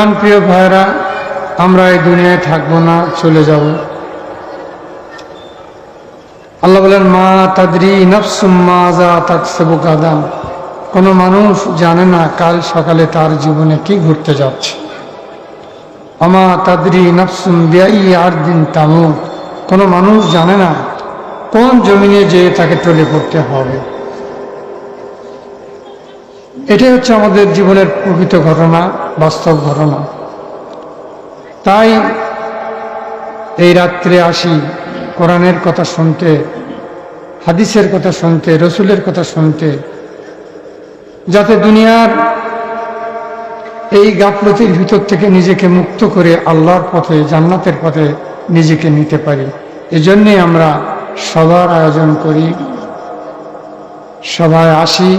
প্রাণ প্রিয় ভাইরা আমরা এই দুনিয়ায় থাকব না, চলে যাব। আল্লাহ বলেন, মা তাদরি নফসুম্মাজা তাকসেবু কোনো মানুষ জানে না কাল সকালে তার জীবনে কি ঘুরতে যাচ্ছে। আমা তাদরি নফসুম বিয়াই আর দিন তামু কোনো মানুষ জানে না কোন জমিনে যেয়ে তাকে টলে পড়তে হবে। এটাই হচ্ছে আমাদের জীবনের প্রকৃত ঘটনা, বাস্তব ঘটনা। তাই এই রাত্রে আসি কোরআনের কথা শুনতে, হাদিসের কথা শুনতে, রসুলের কথা শুনতে, যাতে দুনিয়ার এই গাফলতির ভিতর থেকে নিজেকে মুক্ত করে আল্লাহর পথে, জান্নাতের পথে নিজেকে নিতে পারি। এজন্যে আমরা সবার আয়োজন করি। সবাই আসি।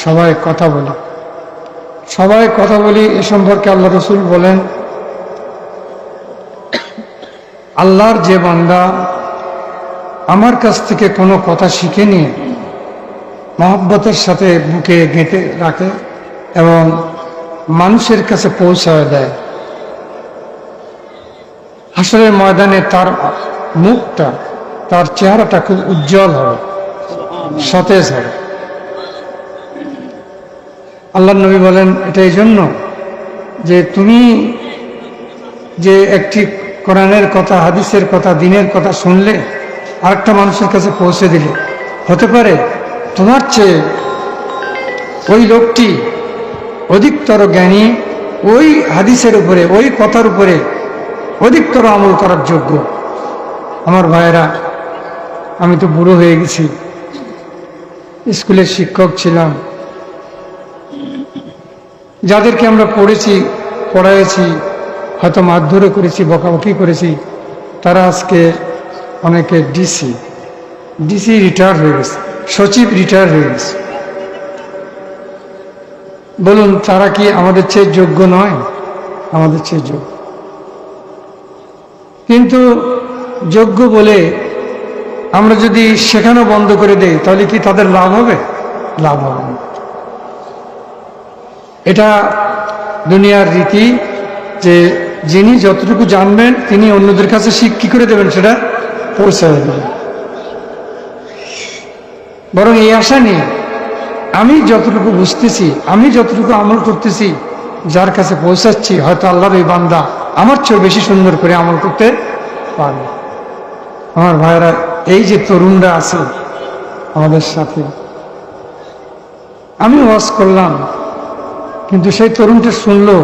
সবাই কথা বলি। সবাই কথা বলি এ সম্পর্কে আল্লাহ রসুল বলেন, আল্লাহর যে বান্দা আমার কাছ থেকে কোনো কথা শিখে নিয়ে মহব্বতের সাথে বুকে গেঁথে রাখে এবং মানুষের কাছে পৌঁছায় দেয়, হাসরের ময়দানে তার মুখটা, তার চেহারাটা খুব উজ্জ্বল হবে সতেজ হবে আল্লাহ নবী বলেন এটা এই জন্য যে তুমি যে একটি কোরআনের কথা, হাদিসের কথা, দিনের কথা শুনলে, আরেকটা মানুষের কাছে পৌঁছে দিলে। হতে পারে তোমার চেয়ে ওই লোকটি অধিকতর জ্ঞানী, ওই হাদিসের উপরে, ওই কথার উপরে অধিকতর আমল করার যোগ্য। আমার ভাইয়েরা, আমি তো বুড়ো হয়ে গেছি। স্কুলের শিক্ষক ছিলাম। যাদেরকে আমরা পড়েছি পড়াইছি হয়তো মারধরে করেছি, বকাবকি করেছি, তারা আজকে অনেকে ডিসি ডিসি রিটায়ার হয়ে গেছে, সচিব রিটায়ার হয়ে গেছে। বলুন, তারা কি আমাদের চেয়ে যোগ্য নয়? আমাদের চেয়ে যোগ্য। কিন্তু যোগ্য বলে আমরা যদি শেখানো বন্ধ করে দেই, তাহলে কি তাদের লাভ হবে? লাভ হবে না। এটা দুনিয়ার রীতি যে যিনি যতটুকু জানবেন, তিনি অন্যদের কাছে শিখ কি করে দেবেন সেটা পৌঁছায় দেবেন। বরং এই আশা নিয়ে আমি যতটুকু বুঝতেছি, আমি যতটুকু আমল করতেছি, যার কাছে পৌঁছাচ্ছি, হয়তো আল্লাহর ওই বান্দা আমার চেয়ে বেশি সুন্দর করে আমল করতে পারবে। আমার ভাইয়েরা, এই যে তরুণরা আছে আমাদের সাথে, আমি ওয়াজ করলাম কিন্তু সেই তরুণটা শুনলো,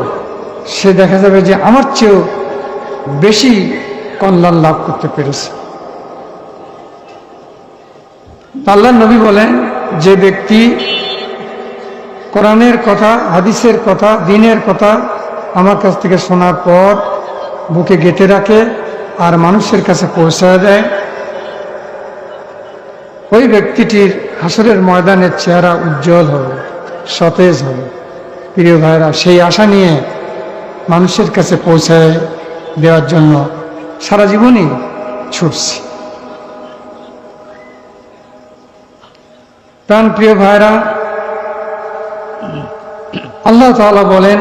সে দেখা যাবে যে আমার চেয়েও বেশি কল্যাণ লাভ করতে পেরেছে। আল্লাহ নবী বলেন, যে ব্যক্তি কোরআনের কথা, হাদিসের কথা, দিনের কথা আমার কাছ থেকে শোনার পর বুকে গেঁথে রাখে আর মানুষের কাছে পৌঁছায় দেয়, ওই ব্যক্তিটির হাসরের ময়দানের চেহারা উজ্জ্বল হবে, সতেজ হবে। প্রিয় ভাইরা, সেই আশা নিয়ে মানুষের কাছে পৌঁছায় দেওয়ার জন্য সারা জীবনই ছুটছি। প্রাণ প্রিয় ভাইরা, আল্লাহ তাআলা বলেন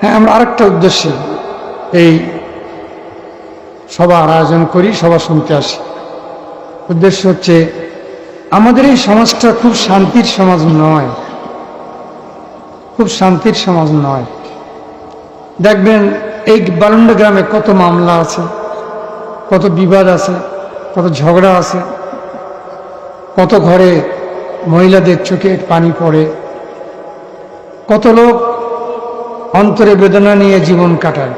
হ্যাঁ আমরা আরেকটা উদ্দেশ্যে এই সবার আয়োজন করি, সভা শুনতে আসি। উদ্দেশ্য হচ্ছে, আমাদের এই সমাজটা খুব শান্তির সমাজ নয়। খুব শান্তির সমাজ নয়। দেখবেন এই বালুন্ডা গ্রামে কত মামলা আছে, কত বিবাদ আছে, কত ঝগড়া আছে, কত ঘরে মহিলাদের চোখে পানি পড়ে, কত লোক অন্তরে বেদনা নিয়ে জীবন কাটায়।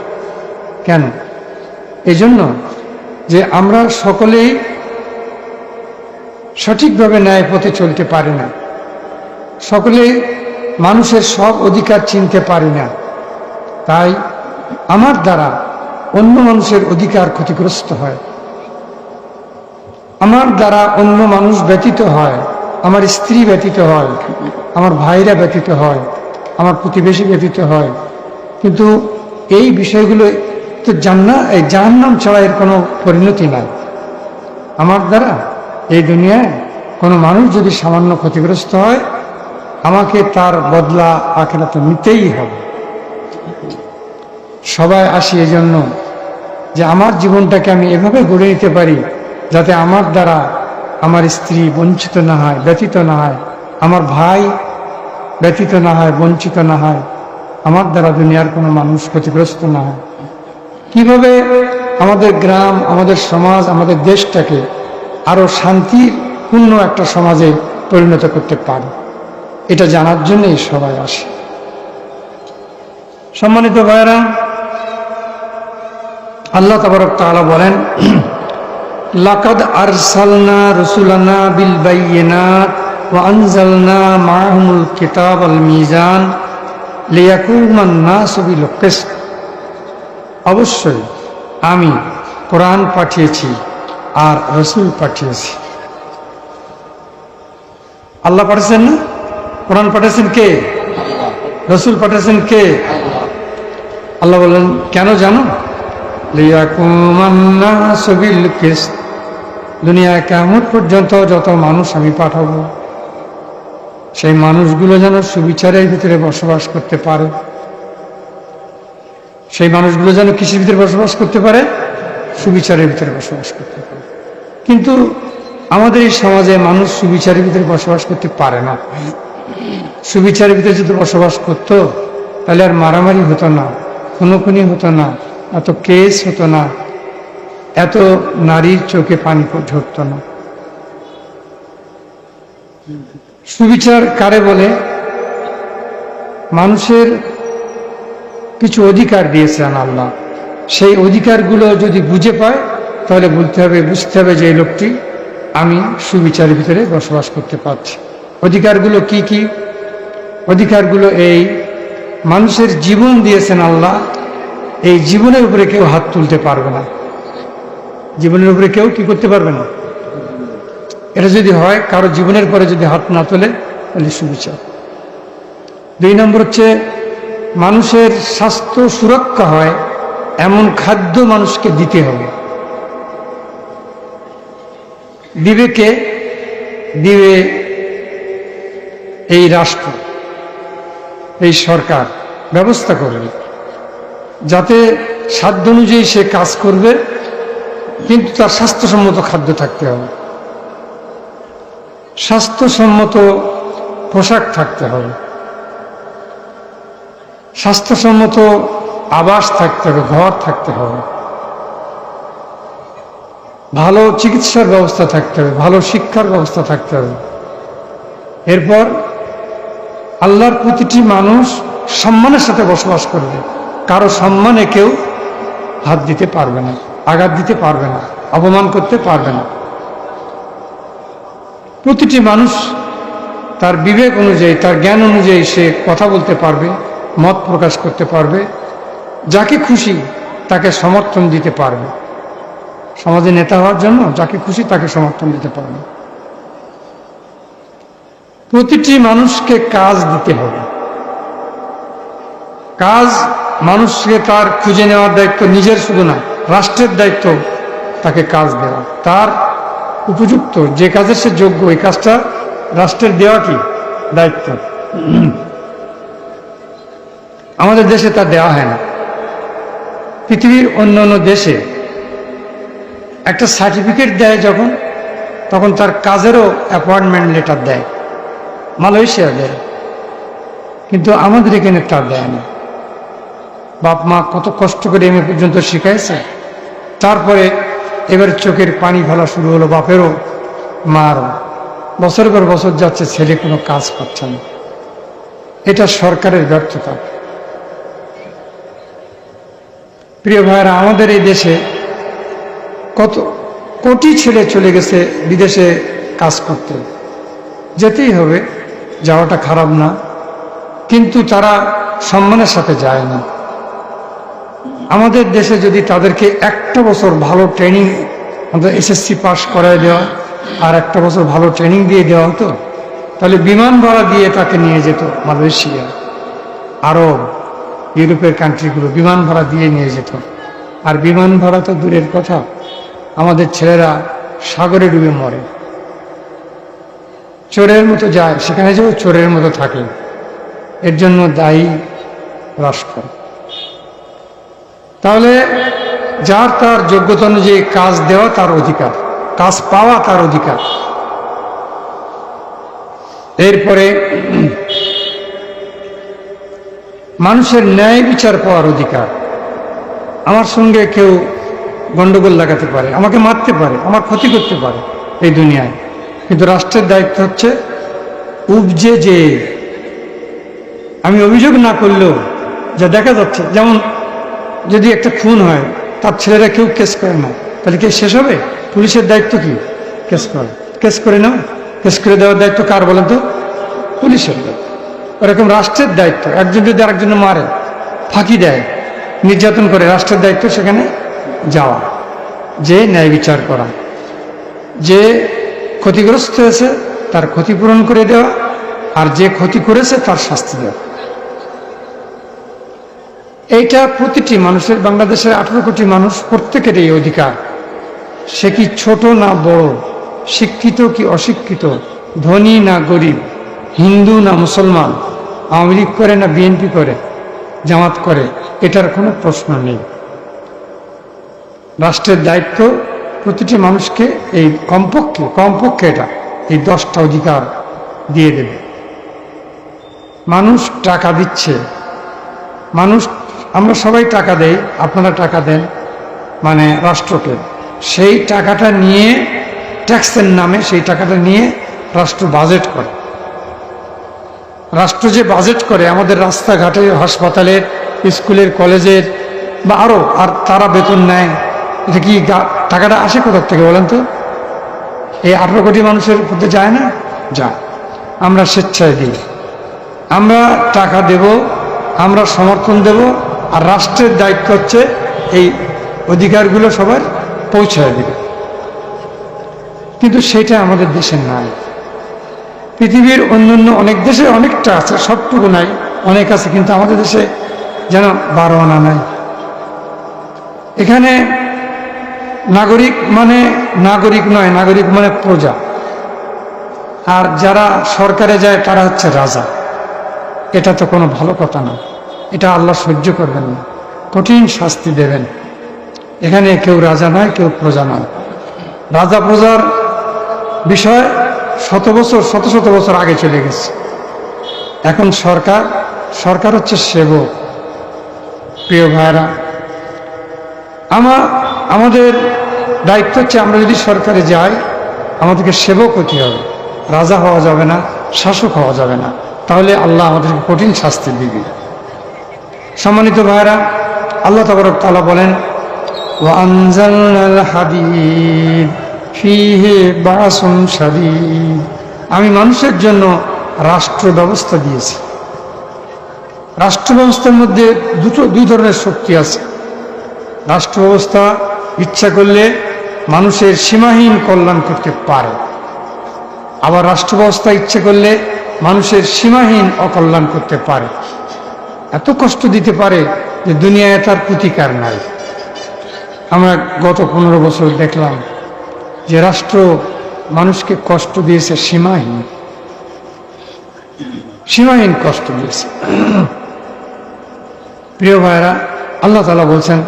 কেন? এই জন্য যে আমরা সকলেই সঠিকভাবে ন্যায় পথে চলতে পারি না। সকলে মানুষের সব অধিকার চিনতে পারি না। তাই আমার দ্বারা অন্য মানুষের অধিকার ক্ষতিগ্রস্ত হয়। আমার দ্বারা অন্য মানুষ ব্যতীত হয়, আমার স্ত্রী ব্যতীত হয়, আমার ভাইরা ব্যতীত হয়, আমার প্রতিবেশী ব্যতীত হয়। কিন্তু এই বিষয়গুলো তো জান্না, এই জাহান্নাম ছাড়া এর কোনো পরিণতি নাই। আমার দ্বারা এই দুনিয়ায় কোনো মানুষ যদি সামান্য ক্ষতিগ্রস্ত হয় আমাকে তার বদলা আখেরাতে নিতেই হবে। সবাই আসি এজন্য যে আমার জীবনটাকে আমি এভাবে গড়ে নিতে পারি যাতে আমার দ্বারা আমার স্ত্রী বঞ্চিত না হয় ব্যতীত না হয়, আমার ভাই ব্যতীত না হয়, বঞ্চিত না হয়, আমার দ্বারা দুনিয়ার কোনো মানুষ ক্ষতিগ্রস্ত না হয়। কীভাবে আমাদের গ্রাম, আমাদের সমাজ, আমাদের দেশটাকে আরও শান্তিপূর্ণ একটা সমাজে পরিণত করতে পারে? এটা জানার জন্যই সবাই আসে। সম্মানিত ভাইরা আল্লাহ তাবারক তাআলা বলেন, লাকাদ আরসালনা রসুলানা বিল কিতাব আল মিজান লিয়াকুমান নাসু বিল কিসত অবশ্যই আমি কোরআন পাঠিয়েছি আর রসুল পাঠিয়েছি। আল্লাহ পাঠিয়েছেন না? কোরআন পাঠিয়েছেন কে? রসুল পাঠিয়েছেন কে? আল্লাহ বলেন, কেন জানো? দুনিয়ায় কেমন পর্যন্ত যত মানুষ আমি পাঠাবো, সেই মানুষগুলো যেন সুবিচারের ভিতরে বসবাস করতে পারে। সেই মানুষগুলো যেন কৃষির ভিতরে বসবাস করতে পারে? সুবিচারের ভিতরে বসবাস করতে পারে। কিন্তু আমাদের এই সমাজে মানুষ সুবিচারের ভিতরে বসবাস করতে পারে না। সুবিচারের ভিতরে যদি বসবাস করতো, তাহলে আর মারামারি হতো না, খুনোখুনি হতো না এত কেস হতো না। এত নারীর চোখে পানি ঝরতো না। সুবিচার কারে বলে? মানুষের কিছু অধিকার দিয়েছেন আল্লাহ। সেই অধিকারগুলো যদি বুঝে পায়, তাহলে বলতে হবে, বুঝতে হবে যে এই লোকটি আমি সুবিচারের ভিতরে বসবাস করতে পারছি। অধিকারগুলো কি কি? অধিকারগুলো এই, মানুষের জীবন দিয়েছেন আল্লাহ, এই জীবনের উপরে কেউ হাত তুলতে পারবে না। জীবনের উপরে কেউ কি করতে পারবে না? এটা যদি হয়, কারও জীবনের পরে যদি হাত না তোলে, তাহলে সুবিচার দুই নম্বর হচ্ছে, মানুষের স্বাস্থ্য সুরক্ষা হয়, এমন খাদ্য মানুষকে দিতে হবে। দিবে কে দিবে এই রাষ্ট্র, এই সরকার ব্যবস্থা করবে যাতে সাধ্য অনুযায়ী সে কাজ করবে, কিন্তু তার স্বাস্থ্যসম্মত খাদ্য থাকতে হবে। স্বাস্থ্যসম্মত পোশাক থাকতে হবে। স্বাস্থ্যসম্মত আবাস থাকতে হবে, ঘর থাকতে হবে। ভালো চিকিৎসার ব্যবস্থা থাকতে হবে, ভালো শিক্ষার ব্যবস্থা থাকতে হবে। এরপর আল্লাহর প্রতিটি মানুষ সম্মানের সাথে বসবাস করবে। কারও সম্মানে কেউ হাত দিতে পারবে না, আঘাত দিতে পারবে না, অপমান করতে পারবে না। প্রতিটি মানুষ তার বিবেক অনুযায়ী, তার জ্ঞান অনুযায়ী সে কথা বলতে পারবে, মত প্রকাশ করতে পারবে, যাকে খুশি তাকে সমর্থন দিতে পারবে। সমাজে নেতা হওয়ার জন্য যাকে খুশি তাকে সমর্থন দিতে পারবে। প্রতিটি মানুষকে কাজ দিতে হবে। কাজ মানুষকে তার খুঁজে নেওয়ার দায়িত্ব নিজের শুধু না, রাষ্ট্রের দায়িত্ব তাকে কাজ দেওয়া। তার উপযুক্ত যে কাজের সে যোগ্য এই কাজটা রাষ্ট্রের দেওয়া কি দায়িত্ব। আমাদের দেশে তা দেওয়া হয় না। পৃথিবীর অন্য অন্য দেশে একটা সার্টিফিকেট দেয় যখন, তখন তার কাজেরও অ্যাপয়েন্টমেন্ট লেটার দেয়। মালয়েশিয়া দেয় কিন্তু আমাদের এখানে তা দেয় না। বাপ মা কত কষ্ট করে এম পর্যন্ত শিখাইছে। তারপরে এবার চোখের পানি ফেলা শুরু হলো বাপেরও, মারও। বছরের পর বছর যাচ্ছে, ছেলে কোনো কাজ করছে না। এটা সরকারের ব্যর্থতা। প্রিয় ভাইরা আমাদের এই দেশে কত কোটি ছেলে চলে গেছে বিদেশে কাজ করতে। যেতেই হবে। যাওয়াটা খারাপ না। কিন্তু তারা সম্মানের সাথে যায় না। আমাদের দেশে যদি তাদেরকে একটা বছর ভালো ট্রেনিং আমাদের এসএসসি পাস করায় দেওয়া, আর একটা বছর ভালো ট্রেনিং দিয়ে দেওয়া হতো, তাহলে বিমান ভাড়া দিয়ে তাকে নিয়ে যেত মালয়েশিয়া, আরব, ইউরোপের কান্ট্রিগুলো বিমান ভাড়া দিয়ে নিয়ে যেত। আর বিমান ভাড়া তো দূরের কথা, আমাদের ছেলেরা সাগরে ডুবে মরে। চোরের মতো যায়, সেখানে যেও চোরের মতো থাকে। এর জন্য দায়ী রাষ্ট্র। তাহলে যার তার যোগ্যতা অনুযায়ী কাজ দেওয়া তার অধিকার, কাজ পাওয়া তার অধিকার। এরপরে মানুষের ন্যায় বিচার পাওয়ার অধিকার। আমার সঙ্গে কেউ গন্ডগোল লাগাতে পারে, আমাকে মারতে পারে, আমার ক্ষতি করতে পারে এই দুনিয়ায়। কিন্তু রাষ্ট্রের দায়িত্ব হচ্ছে উপজে যে। আমি অভিযোগ না করলেও যা দেখা যাচ্ছে, যেমন যদি একটা খুন হয়, তার ছেলেরা কেউ কেস করে না। তাহলে কি শেষ হবে? পুলিশের দায়িত্ব কি? কেস করে। কেস করে নাও। কেস করে দেওয়ার দায়িত্ব কার বলেন তো? পুলিশের দায়িত্ব। ওরকম রাষ্ট্রের দায়িত্ব। একজন যদি আরেকজন মারে, ফাঁকি দেয়, নির্যাতন করে, রাষ্ট্রের দায়িত্ব সেখানে যাওয়া। যে ন্যায় বিচার করা। যে ক্ষতিগ্রস্ত হয়েছে, তার ক্ষতিপূরণ করে দেওয়া, আর যে ক্ষতি করেছে তার শাস্তি দেওয়া। এইটা প্রতিটি মানুষের, বাংলাদেশের আঠারো কোটি মানুষ, প্রত্যেকের এই অধিকার। সে কি ছোট না বড়, শিক্ষিত কি অশিক্ষিত, ধনী না গরিব, হিন্দু না মুসলমান, আওয়ামী লীগ করে না বিএনপি করে, জামাত করে, এটার কোনো প্রশ্ন নেই। রাষ্ট্রের দায়িত্ব প্রতিটি মানুষকে এই কমপক্ষে কমপক্ষে এটা, এই দশটা অধিকার দিয়ে দেবে। মানুষ টাকা দিচ্ছে। মানুষ, আমরা সবাই টাকা দেই, আপনারা টাকা দেন মানে রাষ্ট্রকে। সেই টাকাটা নিয়ে, ট্যাক্সের নামে সেই টাকাটা নিয়ে রাষ্ট্র বাজেট করে। রাষ্ট্র যে বাজেট করে, আমাদের রাস্তাঘাটে, হাসপাতালের, স্কুলের, কলেজের, বা আরও আর তারা বেতন নেয়, এটা কি টাকাটা আসে কোথার থেকে বলেন তো? এই আঠারো কোটি মানুষের মধ্যে যায় না? যা আমরা স্বেচ্ছায় দিই। আমরা টাকা দেব, আমরা সমর্থন দেব, আর রাষ্ট্রের দায়িত্ব হচ্ছে এই অধিকারগুলো সবার পৌঁছায় দেবে। কিন্তু সেটা আমাদের দেশে নাই। পৃথিবীর অন্যান্য অনেক দেশে অনেকটা আছে, সবটুকু নাই, অনেক আছে, কিন্তু আমাদের দেশে যেন বারো আনা নাই। এখানে নাগরিক মানে নাগরিক নয়, নাগরিক মানে প্রজা। আর যারা সরকারে যায়, তারা হচ্ছে রাজা। এটা তো কোনো ভালো কথা না। এটা আল্লাহ সহ্য করবেন না। কঠিন শাস্তি দেবেন। এখানে কেউ রাজা নয়, কেউ প্রজা নয়। রাজা প্রজার বিষয় শত বছর, শত শত বছর আগে চলে গেছে। এখন সরকার সরকার হচ্ছে সেবক। প্রিয় ভাইরা আমার আমাদের দায়িত্ব হচ্ছে আমরা যদি সরকারে যাই, আমাদেরকে সেবক হতে হবে। রাজা হওয়া যাবে না, শাসক হওয়া যাবে না। তাহলে আল্লাহ আমাদেরকে কঠিন শাস্তি দিবে। সম্মানিত ভাইরা আল্লাহ তবরক তালা বলেন আমি মানুষের জন্য রাষ্ট্র ব্যবস্থা দিয়েছি। রাষ্ট্র ব্যবস্থার মধ্যে দুটো, দুই ধরনের শক্তি আছে। রাষ্ট্র ব্যবস্থা ইচ্ছা করলে মানুষের সীমাহীন কল্যাণ করতে পারে। আবার রাষ্ট্র ব্যবস্থা ইচ্ছে করলে মানুষের সীমাহীন অকল্যাণ করতে পারে। এত কষ্ট দিতে পারে যে দুনিয়ায় তার প্রতিকার নাই। আমরা গত পনেরো বছর দেখলাম যে রাষ্ট্র মানুষকে কষ্ট দিয়েছে সীমাহীন। সীমাহীন কষ্ট দিয়েছে। প্রিয় ভাইরা আল্লাহ তালা বলছেন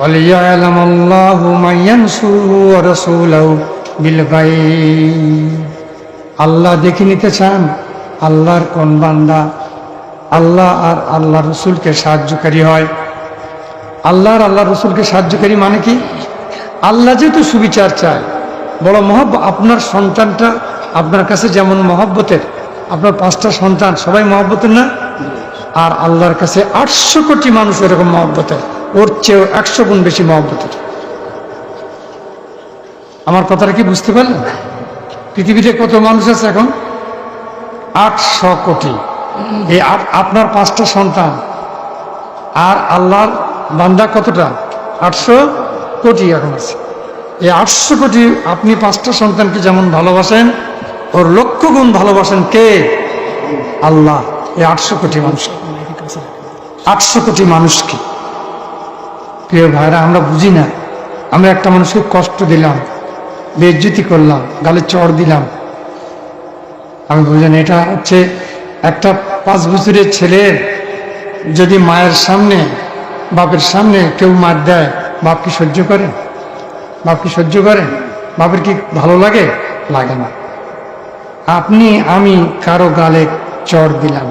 وَلِيَعْلَمَ اللَّهُ مَن يَنصُرُهُ وَرَسُولَهُ بِالْغَيْبِ আল্লাহ দেখে নিতে চান আল্লাহর কোন বান্দা আল্লাহ আর আল্লাহ রসুলকে সাহায্যকারী হয় আল্লাহ আর আল্লাহ রসুলকে সাহায্যকারী মানে কি আল্লাহ যেহেতু সুবিচার চায় বড় মহব্ব আপনার সন্তানটা আপনার কাছে যেমন মহব্বতের আপনার পাঁচটা সন্তান সবাই মহব্বতের না আর আল্লাহর কাছে আটশো কোটি মানুষ এরকম মহব্বতের ওর চেয়েও একশো গুণ বেশি মহব্বতের আমার কথাটা কি বুঝতে পারলেন পৃথিবীতে কত মানুষ আছে এখন? আটশো কোটি। এই আপনার পাঁচটা সন্তান। আর আল্লাহর বান্দা কতটা? আটশো কোটি এখন আছে। এই আটশো কোটি আপনি পাঁচটা সন্তানকে যেমন ভালোবাসেন, ওর লক্ষ গুণ ভালোবাসেন কে? আল্লাহ। এই আটশো কোটি মানুষ। আটশো কোটি মানুষকে। প্রিয় ভাইরা, আমরা বুঝি না। আমরা একটা মানুষকে কষ্ট দিলাম বেজ্জুতি করলাম, গালে চড় দিলাম। আমি বুঝলেন এটা হচ্ছে একটা পাঁচ বছরের ছেলের যদি মায়ের সামনে, বাপের সামনে কেউ মার দেয়, বাপ কি সহ্য করে? বাপ কি সহ্য করে? বাপের কি ভালো লাগে? লাগে না। আপনি, আমি কারও গালে চড় দিলাম,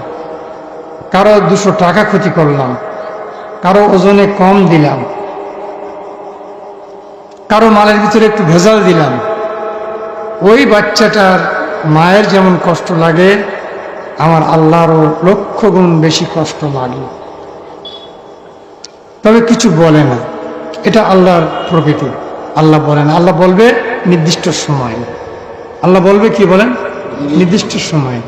কারও দুশো টাকা ক্ষতি করলাম কারও ওজনে কম দিলাম। কারও মালের ভিতরে একটু ভেজাল দিলাম। ওই বাচ্চাটার মায়ের যেমন কষ্ট লাগে, আমার আল্লাহরও লক্ষ গুণ বেশি কষ্ট লাগে। তবে কিছু বলে না। এটা আল্লাহর প্রকৃতি। আল্লাহ বলেন আল্লাহ বলবে নির্দিষ্ট সময়। আল্লাহ বলবে কি বলেন? নির্দিষ্ট সময়।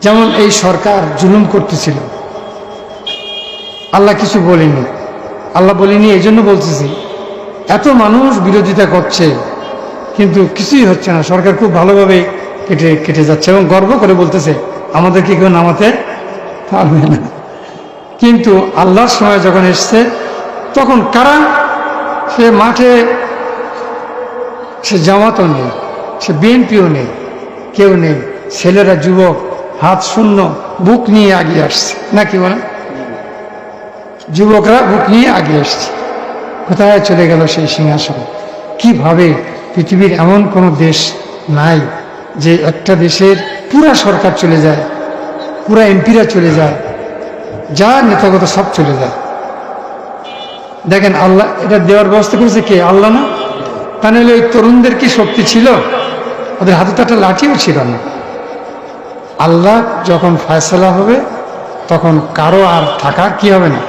যেমন এই সরকার জুলুম করতেছিল। আল্লাহ কিছু বলেনি। আল্লাহ বলিনি এই জন্য বলতেছি, এত মানুষ বিরোধিতা করছে, কিন্তু কিছুই হচ্ছে না। সরকার খুব ভালোভাবে কেটে কেটে যাচ্ছে এবং গর্ব করে বলতেছে আমাদের কি কেউ নামাতে পারবে না। কিন্তু আল্লাহর সময় যখন এসছে, তখন কারা? সে মাঠে সে জামাতও নেই, সে বিএনপিও নেই, কেউ নেই। ছেলেরা, যুবক, হাত শূন্য, বুক নিয়ে আগিয়ে আসছে। নাকি বলে যুবকরা বুক নিয়ে আগিয়ে আসছে কোথায় চলে গেল সেই সিংহাসন? কীভাবে পৃথিবীর এমন কোনো দেশ নাই যে একটা দেশের পুরা সরকার চলে যায়, পুরা এমপিরা চলে যায়, যা নেতাগত সব চলে যায়? দেখেন আল্লাহ, এটা দেওয়ার ব্যবস্থা করেছে কে? আল্লাহ না? তা নাহলে ওই তরুণদের কি শক্তি ছিল? ওদের হাতে তো একটা লাঠিও ছিল না। আল্লাহ যখন ফয়সলা হবে, তখন কারও আর থাকা কি হবে না?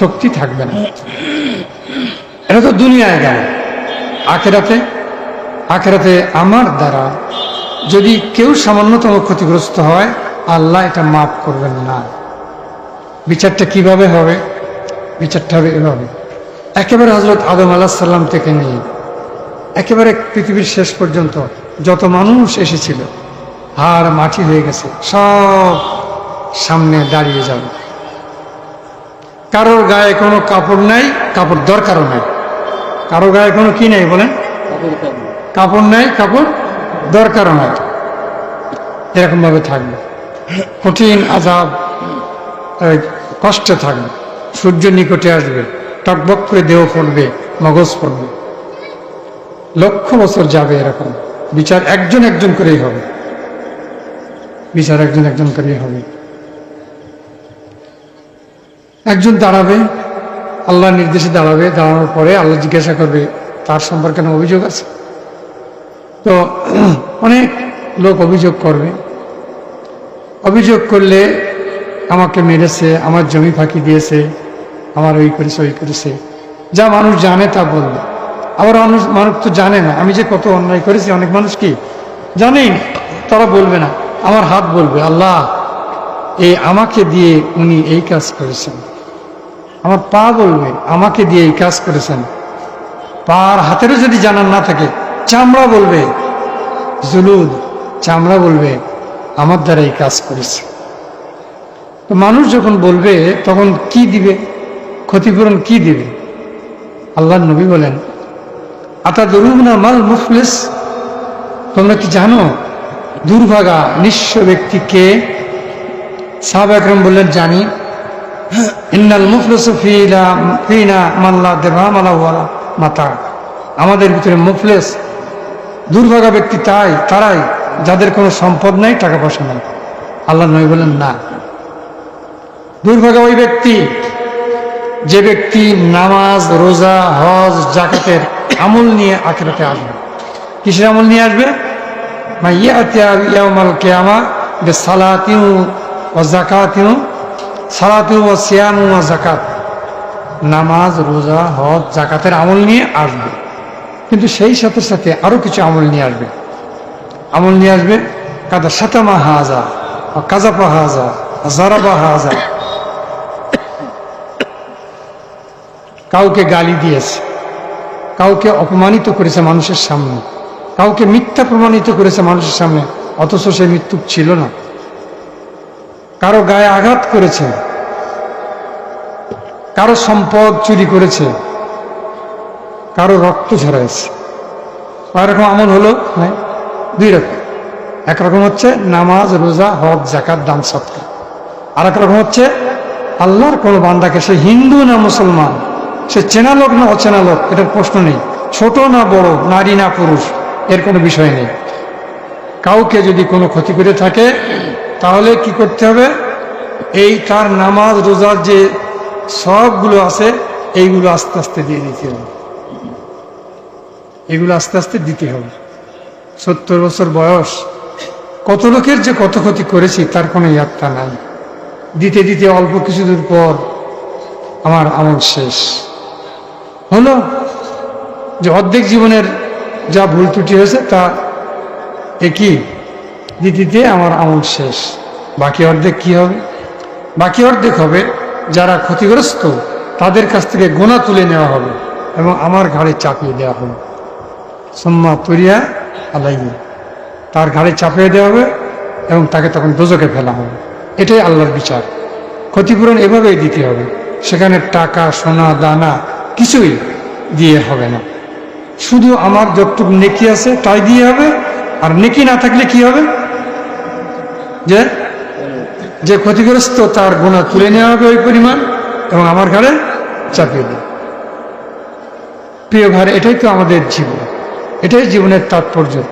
শক্তি থাকবে না। এটা তো দুনিয়ায় গেল আখেরাতে আখেরাতে আমার দ্বারা যদি কেউ সামান্যতম ক্ষতিগ্রস্ত হয় আল্লাহ এটা মাফ করবেন না। বিচারটা কীভাবে হবে? বিচারটা হবে এভাবে। একেবারে হজরত আদম আলাহ সাল্লাম থেকে নিয়ে একেবারে পৃথিবীর শেষ পর্যন্ত যত মানুষ এসেছিল আর মাটি হয়ে গেছে সব সামনে দাঁড়িয়ে যাবে। কারোর গায়ে কোনো কাপড় নাই, কাপড় দরকারও নাই। কারও গায়ে কোনো কি নেই বলেন? কাপড় নাই, কাপড় দরকারও নাই। এরকমভাবে থাকবে। কঠিন আজাব কষ্টে থাকবে। সূর্য নিকটে আসবে, টকবক করে দেহ পড়বে, মগজ পড়বে। লক্ষ বছর যাবে এরকম। বিচার একজন একজন করেই হবে। বিচার একজন একজন করেই হবে। একজন দাঁড়াবে আল্লাহ নির্দেশে দাঁড়াবে দাঁড়ানোর পরে আল্লাহ জিজ্ঞাসা করবে তার সম্পর্কে কোনো অভিযোগ আছে? তো অনেক লোক অভিযোগ করবে। অভিযোগ করলে আমাকে মেরেছে আমার জমি ফাঁকি দিয়েছে আমার ওই করেছে ওই করেছে। যা মানুষ জানে তা বলবে। আবার মানুষ মানুষ তো জানে না আমি যে কত অন্যায় করেছি অনেক মানুষ কি জানেই না, তারা বলবে না। আমার হাত বলবে আল্লাহ এই আমাকে দিয়ে উনি এই কাজ করেছেন। আমার পা বলবে আমাকে দিয়ে এই কাজ করেছেন। পার হাতেরও যদি জানার না থাকে, চামড়া বলবে, জুলুদ, চামড়া বলবে, আমার দ্বারা এই কাজ করেছে। তো মানুষ যখন বলবে, তখন কি দিবে? ক্ষতিপূরণ কি দিবে? আল্লাহ নবী বলেন আতা দরুবনা মাল মুফলিস? তোমরা কি জানো? দুর্ভাগা, নিঃস্ব ব্যক্তিকে সাহাব একরম বললেন, জানি। ইন্নাল মুফলিস ফিলা, ফিনা মাল্লা দেরহাম আলা ওয়ালা মাতা। আমাদের ভিতরে মুফলেস, দুর্ভাগা ব্যক্তি তাই, তারাই, যাদের কোনো সম্পদ নাই, টাকা পয়সা নাই। আল্লাহ নবী বলেন, না। দুর্ভাগা ওই ব্যক্তি, যে ব্যক্তি নামাজ, রোজা, হজ জাকাতের আমল নিয়ে আখেরাতে আসবে। কিসের আমল নিয়ে আসবে? মা ইয়াতিয়া ইয়াউমাল কিয়ামা বে সালাতিউ ওয়া যাকাতিউ যাকাত। নামাজ, রোজা, হজ জাকাতের আমল নিয়ে আসবে। কিন্তু সেই সাথে সাথে আরও কিছু আমল নিয়ে আসবে। আমল নিয়ে আসবে কাদা সাতামা হাজা কাজাপা হাজা জারাবা হাজা। কাউকে গালি দিয়েছে, কাউকে অপমানিত করেছে মানুষের সামনে, কাউকে মিথ্যা প্রমাণিত করেছে মানুষের সামনে, অথচ সে মৃত্যু ছিল না। কারও গায়ে আঘাত করেছে, কারও সম্পদ চুরি করেছে, কারও রক্ত ঝরাইছে। কয় রকম আমল হলো দুই রকম। একরকম হচ্ছে নামাজ, রোজা হক জাকাত দান, সৎকার। আর রকম হচ্ছে আল্লাহর কোনো বান্দাকে সে হিন্দু না মুসলমান, সে চেনা লোক না অচেনা লোক, এটার প্রশ্ন নেই। ছোট না বড়, নারী না পুরুষ, এর কোনো বিষয় নেই। কাউকে যদি কোনো ক্ষতি করে থাকে তাহলে কি করতে হবে? এই তার নামাজ, রোজার যে সবগুলো আছে, এইগুলো আস্তে আস্তে দিয়ে দিতে হবে। এগুলো আস্তে আস্তে দিতে হবে। সত্তর বছর বয়স, কত লোকের যে কত ক্ষতি করেছি, তার কোনো ইয়াত্তা নাই। দিতে দিতে অল্প কিছু দূর পর আমার আমল শেষ। হলো যে অর্ধেক জীবনের যা ভুল ত্রুটি হয়েছে, তা একই। দিতে আমার আমল শেষ। বাকি অর্ধেক কি হবে? বাকি অর্ধেক হবে যারা ক্ষতিগ্রস্ত, তাদের কাছ থেকে গোনা তুলে নেওয়া হবে এবং আমার ঘাড়ে চাপিয়ে দেওয়া হবে। সম্মা তরিয়া আলাইহি। তার ঘাড়ে চাপিয়ে দেওয়া হবে এবং তাকে তখন দোজকে ফেলা হবে। এটাই আল্লাহর বিচার। ক্ষতিপূরণ এভাবেই দিতে হবে। সেখানে টাকা, সোনা, দানা কিছুই দিয়ে হবে না। শুধু আমার যতটুকু নেকি আছে তাই দিয়ে হবে। আর নেকি না থাকলে কি হবে? যে? যে ক্ষতিগ্রস্ত তার গুণা তুলে নেওয়া হবে ওই পরিমাণ এবং আমার ঘরে চাপিয়ে দেবে। প্রিয় ভাই, এটাই তো আমাদের জীবন। এটাই জীবনের তাৎপর্য।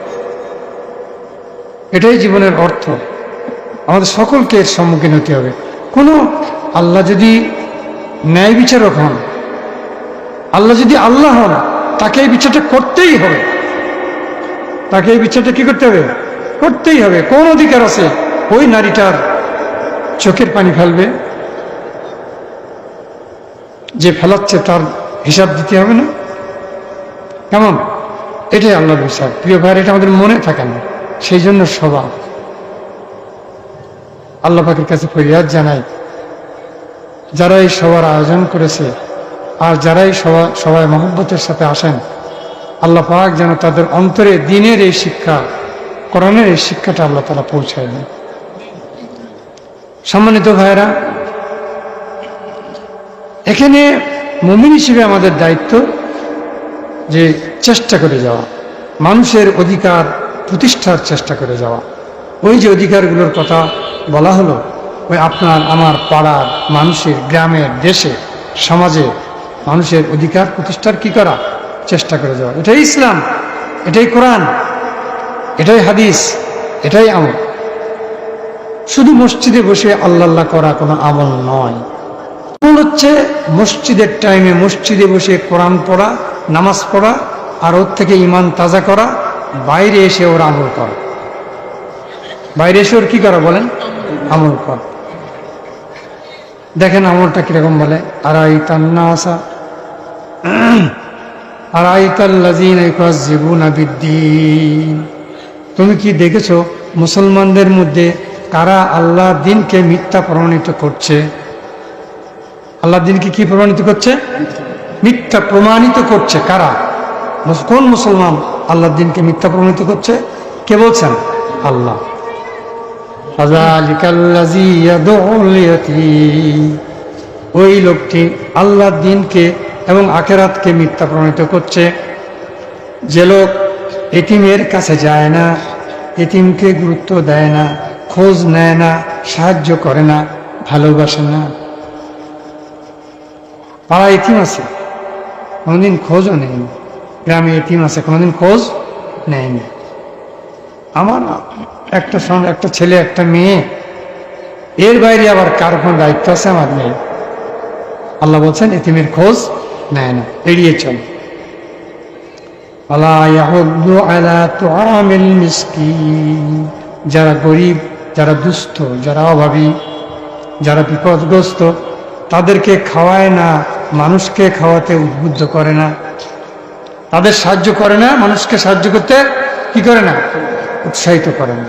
এটাই জীবনের অর্থ। আমাদের সকলকে এর সম্মুখীন হতে হবে। কোনো আল্লাহ যদি ন্যায় বিচারক হন, আল্লাহ যদি আল্লাহ হন, তাকে এই বিচারটা করতেই হবে। তাকে এই বিচারটা কি করতে হবে? করতেই হবে। কোন অধিকার আছে? ওই নারীটার চোখের পানি ফেলবে, যে ফেলাচ্ছে তার হিসাব দিতে হবে না। কেমন? এটাই আল্লাহর বিচার প্রিয় ভাইয়ের, এটা আমাদের মনে থাকে না। সেই জন্য সভা আল্লাহ পাকের কাছে ফরিয়াদ জানাই, যারা এই সবার আয়োজন করেছে আর যারাই সভা সবাই মহব্বতের সাথে আসেন, আল্লাহ পাক যেন তাদের অন্তরে দিনের এই শিক্ষা, কোরআনের এই শিক্ষাটা আল্লাহ তালা পৌঁছায় দেন। সম্মানিত ভাইয়েরা, এখানে মমিন হিসেবে আমাদের দায়িত্ব যে চেষ্টা করে যাওয়া, মানুষের অধিকার প্রতিষ্ঠার চেষ্টা করে যাওয়া। ওই যে অধিকারগুলোর কথা বলা হলো, ওই আপনার, আমার পাড়ার মানুষের, গ্রামের, দেশে, সমাজে মানুষের অধিকার প্রতিষ্ঠার কি করা, চেষ্টা করে যাওয়া। এটাই ইসলাম, এটাই কোরআন, এটাই হাদিস, এটাই আমল। শুধু মসজিদে বসে আল্লাহ করা কোনো আমল নয়। হচ্ছে মসজিদের টাইমে মসজিদে বসে কোরআন পড়া, নামাজ পড়া, আর ওর থেকে ইমান তাজা করা, বাইরে এসে ওর আমল করা। বাইরে এসে ওর কি করা বলেন? আমল কর। দেখেন আমলটা কীরকম বলে? আর আই তান্না আসা আর আই তাল্লাজিন জীবন তুমি কি দেখেছ? মুসলমানদের মধ্যে কারা আল্লাহ দিনকে মিথ্যা প্রমাণিত করছে? আল্লাহ দিনকে কি প্রমাণিত করছে? মিথ্যা প্রমাণিত করছে কারা? কোন মুসলমান আল্লাহ দিনকে মিথ্যা প্রমাণিত করছে? কে বলছেন? আল্লাহ। ওই লোকটি আল্লাহ দিনকে এবং আখেরাতকে মিথ্যা প্রমাণিত করছে। যে লোক এটিমের কাছে যায় না এটিমকে গুরুত্ব দেয় না খোঁজ নেয় না, সাহায্য করে না, ভালোবাসে না। পাড়া এতিম আছে, কোনোদিন খোঁজও নেয়নি। গ্রামে এতিম আছে, কোনোদিন খোঁজ নেয়নি। আমার একটা একটা ছেলে, একটা মেয়ে, এর বাইরে আবার কার কোনো দায়িত্ব আছে আমার নেই। আল্লাহ বলছেন, এতিমের খোঁজ নেয় না, এড়িয়ে চল। যারা গরিব যারা দুস্থ, যারা অভাবী, যারা বিপদগ্রস্ত, তাদেরকে খাওয়ায় না, মানুষকে খাওয়াতে উদ্বুদ্ধ করে না। তাদের সাহায্য করে না, মানুষকে সাহায্য করতে কি করে না? উৎসাহিত করে না।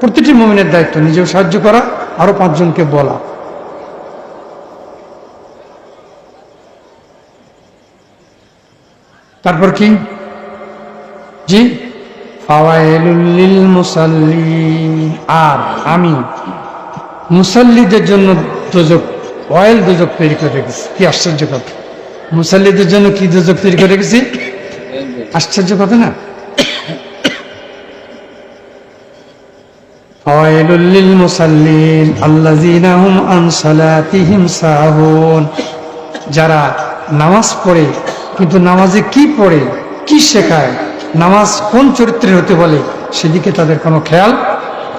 প্রতিটি মমিনের দায়িত্ব, নিজেও সাহায্য করা, আরও পাঁচজনকে বলা। তারপর কি? জি? মুসাল্লিন। আর আমি মুসাল্লিদের জন্য অয়েল তৈরি করে রেখেছি। কি আশ্চর্য কথা। মুসাল্লিদের জন্য কি দোজক তৈরি করে রেখেছি? আশ্চর্য কথা না? যারা নামাজ পড়ে, কিন্তু নামাজে কি পড়ে, কি শেখায়? নামাজ কোন চরিত্রের হতে বলে সেদিকে তাদের কোনো খেয়াল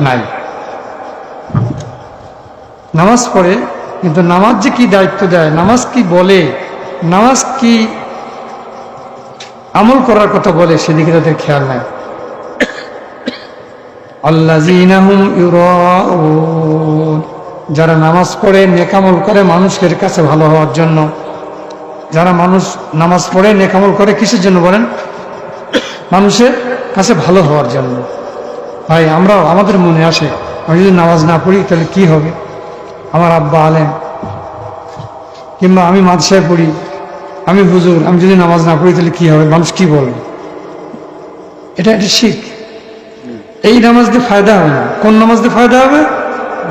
নাই। নামাজ পড়ে, কিন্তু নামাজ যে কি দায়িত্ব দেয়, নামাজ কি বলে, নামাজ কি আমল করার কথা বলে, সেদিকে তাদের খেয়াল নাই। যারা নামাজ পড়ে নেকামল করে মানুষের কাছে ভালো হওয়ার জন্য। যারা মানুষ নামাজ পড়ে নেকামল করে, কিসের জন্য বলেন? মানুষের কাছে ভালো হওয়ার জন্য। ভাই, আমরাও, আমাদের মনে আসে, আমি যদি নামাজ না পড়ি, তাহলে কি হবে? আমার আব্বা আলেম, কিংবা আমি মাদশায় পড়ি, আমি হুজুর, আমি যদি নামাজ না পড়ি, তাহলে কি হবে? মানুষ কি বলবে? এটা একটা শিখ। এই নামাজ দিয়ে ফায়দা হবে না। কোন নামাজ দিয়ে ফায়দা হবে?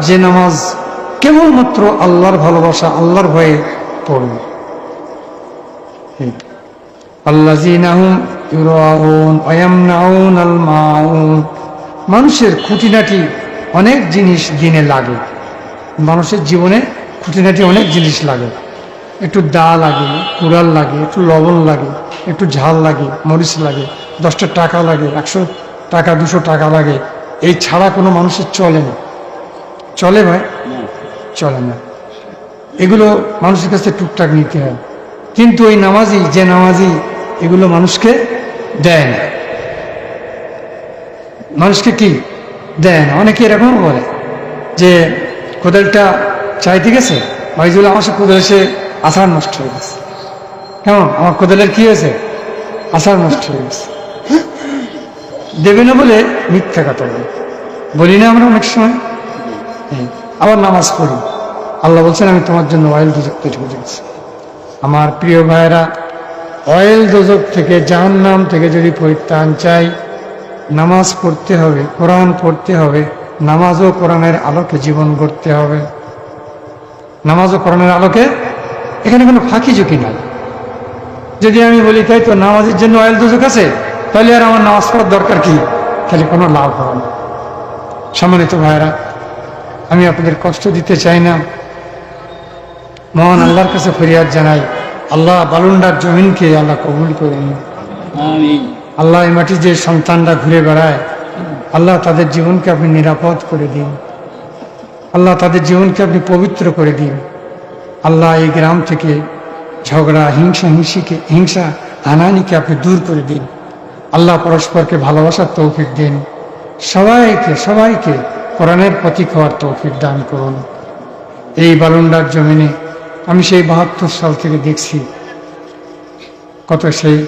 যে নামাজ কেবলমাত্র আল্লাহর ভালোবাসা, আল্লাহর ভয়ে পড়বে। আল্লাহ মানুষের খুঁটিনাটি অনেক জিনিস দিনে লাগে। মানুষের জীবনে খুঁটিনাটি অনেক জিনিস লাগে। একটু দা লাগে, কুড়াল লাগে, একটু লবণ লাগে, একটু ঝাল লাগে, মরিচ লাগে, দশটা টাকা লাগে, একশো টাকা, দুশো টাকা লাগে। এই ছাড়া কোনো মানুষের চলে না। চলে ভাই? চলে না। এগুলো মানুষের কাছে টুকটাক নিতে হয়। কিন্তু ওই নামাজি, যে নামাজি, এগুলো মানুষকে দেয় না। মানুষকে কি দেয় না? অনেকে এরকম বলে যে কোদালটা চাইতে গেছে ভাইজুল আমার সাথে কোদাল এসে আষাঢ় নষ্ট হয়ে গেছে। কেমন? আমার কোদালের কি হয়েছে? আষাঢ় নষ্ট হয়ে গেছে। দেবে না বলে মিথ্যা কথা বলে। বলি না আমরা অনেক সময়। হ্যাঁ, আবার নামাজ পড়ি। আল্লাহ বলছেন আমি তোমার জন্য অয়েল দুজক তৈরি করে আমার প্রিয় ভাইয়েরা অয়েল দোজক থেকে জাহান্নাম থেকে যদি পরিত্রাণ চাই, নামাজ পড়তে হবে, কোরআন পড়তে হবে নামাজ ও কোরআনের আলোকে জীবন গড়তে হবে। নামাজ ও কোরআনের আলোকে? এখানে কোনো ফাঁকি ঝুঁকি নাই। যদি আমি বলি, তাই তো নামাজের জন্য অয়েল দোজক আছে, তাহলে আর আমার নামাজ পড়ার দরকার কি? তাহলে কোনো লাভ হবে না। সম্মানিত ভাইয়েরা, আমি আপনাদের কষ্ট দিতে চাই না। মহান আল্লাহর কাছে ফরিয়াদ জানাই। আল্লাহ বালুন্ডার জমিনকে আল্লাহ কবুল করে নিন। আল্লাহ এই মাটি যে সন্তানরা ঘুরে বেড়ায় আল্লাহ তাদের জীবনকে আপনি নিরাপদ করে দিন। আল্লাহ তাদের জীবনকে আপনি পবিত্র করে দিন। আল্লাহ এই গ্রাম থেকে ঝগড়া হিংসা হিংসিকে হিংসা হানানিকে আপনি দূর করে দিন। আল্লাহ পরস্পরকে ভালোবাসার তৌফিক দিন। সবাইকে সবাইকে কোরআনের প্রতীক হওয়ার তৌফিক দান করুন। এই বালুন্ডার জমিনে আমি সেই বাহাত্তর সাল থেকে দেখছি কত সেই,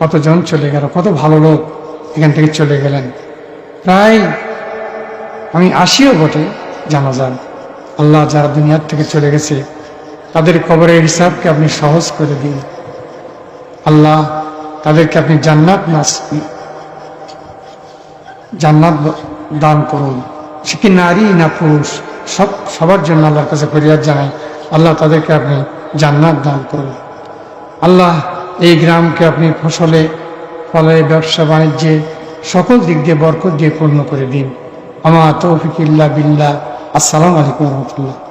কতজন চলে গেল, কত ভালো লোক এখান থেকে চলে গেলেন। প্রায় আমি আসিও বটে জানা যান আল্লাহ যারা দুনিয়ার থেকে চলে গেছে, তাদের কবরের হিসাবকে আপনি সহজ করে দিন। আল্লাহ তাদেরকে আপনি জান্নাত নাস জান্নাত দান করুন। সে কি নারী না পুরুষ, সব সবার জন্য আল্লাহর কাছে ফরিয়াদ জানাই। আল্লাহ তাদেরকে আপনি জান্নাত দান করুন। আল্লাহ এই গ্রামকে আপনি ফসলে ফলে ব্যবসা, বাণিজ্যে সকল দিক দিয়ে বরকত দিয়ে পূর্ণ করে দিন। আমার তৌফিক ইল্লা বিল্লাহ। আসসালামু আলাইকুম রহমতুল্লাহ।